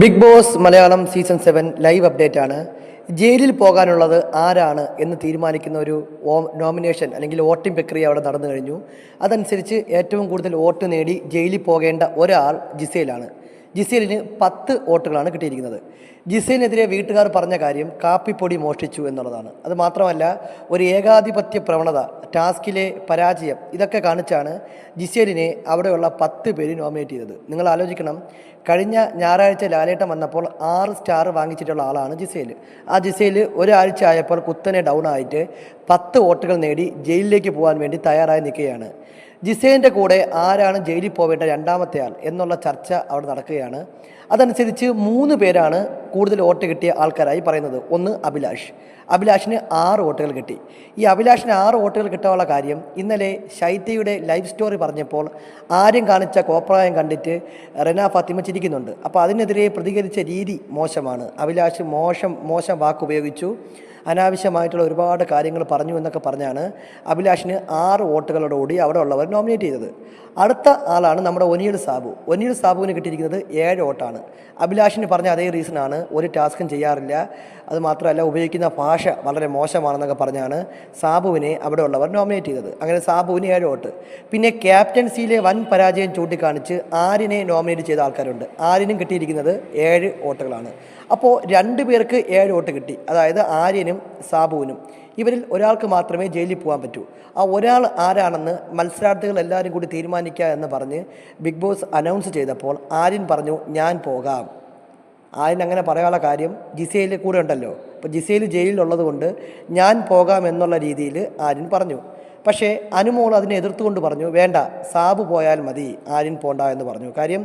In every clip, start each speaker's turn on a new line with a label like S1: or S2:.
S1: Bigg Boss Malayalam season seven live update ആണ് ജയിലിൽ പോകാനുള്ളത് ആരാണ് എന്ന് തീരുമാനിക്കുന്ന ഒരു നോമിനേഷൻ അല്ലെങ്കിൽ വോട്ടിംഗ് പ്രക്രിയ അവിടെ നടന്നു കഴിഞ്ഞു. അതനുസരിച്ച് ഏറ്റവും കൂടുതൽ വോട്ട് നേടി ജയിലിൽ പോകേണ്ട ഒരാൾ ജിസേലാണ്. ജിസേലിന് പത്ത് വോട്ടുകളാണ് കിട്ടിയിരിക്കുന്നത്. ജിസേലിനെതിരെ വീട്ടുകാർ പറഞ്ഞ കാര്യം കാപ്പിപ്പൊടി മോഷ്ടിച്ചു എന്നുള്ളതാണ്. അത് മാത്രമല്ല ഒരു ഏകാധിപത്യ പ്രവണത ടാസ്കിലെ പരാജയം ഇതൊക്കെ കാണിച്ചാണ് ജിസേലിനെ അവിടെയുള്ള പത്ത് പേര് നോമിനേറ്റ് ചെയ്തത്. നിങ്ങൾ ആലോചിക്കണം കഴിഞ്ഞ ഞായറാഴ്ച ലാലേട്ടം വന്നപ്പോൾ ആറ് സ്റ്റാർ വാങ്ങിച്ചിട്ടുള്ള ആളാണ് ജിസേൽ. ആ ജിസേൽ ഒരാഴ്ച ആയപ്പോൾ കുത്തനെ ഡൗൺ ആയിട്ട് പത്ത് വോട്ടുകൾ നേടി ജയിലിലേക്ക് പോകാൻ വേണ്ടി തയ്യാറായി നിൽക്കുകയാണ്. ജിസേലിന്റെ കൂടെ ആരാണ് ജയിലിൽ പോവേണ്ട രണ്ടാമത്തെ ആൾ എന്നുള്ള ചർച്ച അവിടെ നടക്കുകയാണ്. അതനുസരിച്ച് മൂന്ന് പേരാണ് കൂടുതൽ വോട്ട് കിട്ടിയ ആൾക്കാരായി പറയുന്നത്. ഒന്ന് അഭിലാഷ്. അഭിലാഷിന് ആറ് വോട്ടുകൾ കിട്ടി. ഈ അഭിലാഷിന് ആറ് വോട്ടുകൾ കിട്ടാനുള്ള കാര്യം ഇന്നലെ ശൈത്യയുടെ ലൈഫ് സ്റ്റോറി പറഞ്ഞപ്പോൾ ആരും കാണിച്ച കോപ്രായം കണ്ടിട്ട് റെന ഫാത്തിമ ചിരിക്കുന്നുണ്ട്. അപ്പോൾ അതിനെതിരെ പ്രതികരിച്ച രീതി മോശമാണ്. അഭിലാഷ് മോശം മോശം വാക്ക് ഉപയോഗിച്ചു. അനാവശ്യമായിട്ടുള്ള ഒരുപാട് കാര്യങ്ങൾ പറഞ്ഞു എന്നൊക്കെ പറഞ്ഞാണ് അഭിലാഷിന് ആറ് വോട്ടുകളോടുകൂടി അവിടെ ഉള്ളവർ നോമിനേറ്റ് ചെയ്തത്. അടുത്ത ആളാണ് നമ്മുടെ ഒനിയൽ സാബു. ഒനിയൽ സാബുവിന് കിട്ടിയിരിക്കുന്നത് ഏഴ് വോട്ടാണ്. അഭിലാഷിന് പറഞ്ഞ അതേ റീസണാണ് ഒരു ടാസ്കും ചെയ്യാറില്ല. അത് മാത്രമല്ല ഉപയോഗിക്കുന്ന ഭാഷ വളരെ മോശമാണെന്നൊക്കെ പറഞ്ഞാണ് സാബുവിനെ അവിടെ ഉള്ളവർ നോമിനേറ്റ് ചെയ്തത്. അങ്ങനെ സാബുവിന് ഏഴ് വോട്ട്. പിന്നെ ക്യാപ്റ്റൻസിയിലെ വൻ പരാജയം ചൂണ്ടിക്കാണിച്ച് ആരിനെ നോമിനേറ്റ് ചെയ്ത ആൾക്കാരുണ്ട്. ആരിനും കിട്ടിയിരിക്കുന്നത് ഏഴ് വോട്ടുകളാണ്. അപ്പോൾ രണ്ട് പേർക്ക് ഏഴ് വോട്ട് കിട്ടി. അതായത് ആര്യനും സാബുവിനും. ഇവരിൽ ഒരാൾക്ക് മാത്രമേ ജയിലിൽ പോകാൻ പറ്റൂ. ആ ഒരാൾ ആരാണെന്ന് മത്സരാർത്ഥികൾ എല്ലാവരും കൂടി തീരുമാനിക്കുക എന്ന് പറഞ്ഞ് ബിഗ് ബോസ് അനൗൺസ് ചെയ്തപ്പോൾ ആര്യൻ പറഞ്ഞു ഞാൻ പോകാം. ആര്യൻ അങ്ങനെ പറയാനുള്ള കാര്യം ജിസയിൽ കൂടെ ഉണ്ടല്ലോ. അപ്പോൾ ജിസയിൽ ജയിലിലുള്ളത് കൊണ്ട് ഞാൻ പോകാം എന്നുള്ള രീതിയിൽ ആര്യൻ പറഞ്ഞു. പക്ഷേ അനുമോൾ അതിനെ എതിർത്തുകൊണ്ട് പറഞ്ഞു വേണ്ട സാബു പോയാൽ മതി ആര്യൻ പോണ്ട എന്ന് പറഞ്ഞു. കാര്യം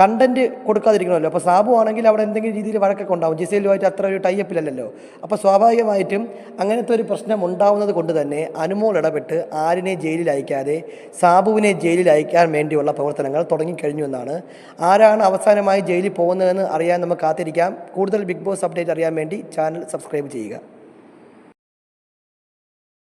S1: കണ്ടന്റ് കൊടുക്കാതിരിക്കണമല്ലോ. അപ്പോൾ സാബു ആണെങ്കിൽ അവിടെ എന്തെങ്കിലും രീതിയിൽ വഴക്കൊക്കെ ഉണ്ടാവും. ജിസയിലുമായിട്ട് അത്ര ഒരു ടൈപ്പിലല്ലല്ലോ അപ്പോൾ സ്വാഭാവികമായിട്ടും അങ്ങനത്തെ ഒരു പ്രശ്നം ഉണ്ടാവുന്നത് കൊണ്ട് തന്നെ അനുമോൾ ഇടപെട്ട് ആരിനെ ജയിലിൽ അയക്കാതെ സാബുവിനെ ജയിലിൽ അയക്കാൻ വേണ്ടിയുള്ള പ്രവർത്തനങ്ങൾ തുടങ്ങിക്കഴിഞ്ഞു എന്നാണ്. ആരാണ് അവസാനമായി ജയിലിൽ പോകുന്നതെന്ന് അറിയാൻ നമുക്ക് കാത്തിരിക്കാം. കൂടുതൽ ബിഗ് ബോസ് അപ്ഡേറ്റ് അറിയാൻ വേണ്ടി ചാനൽ സബ്സ്ക്രൈബ് ചെയ്യുക.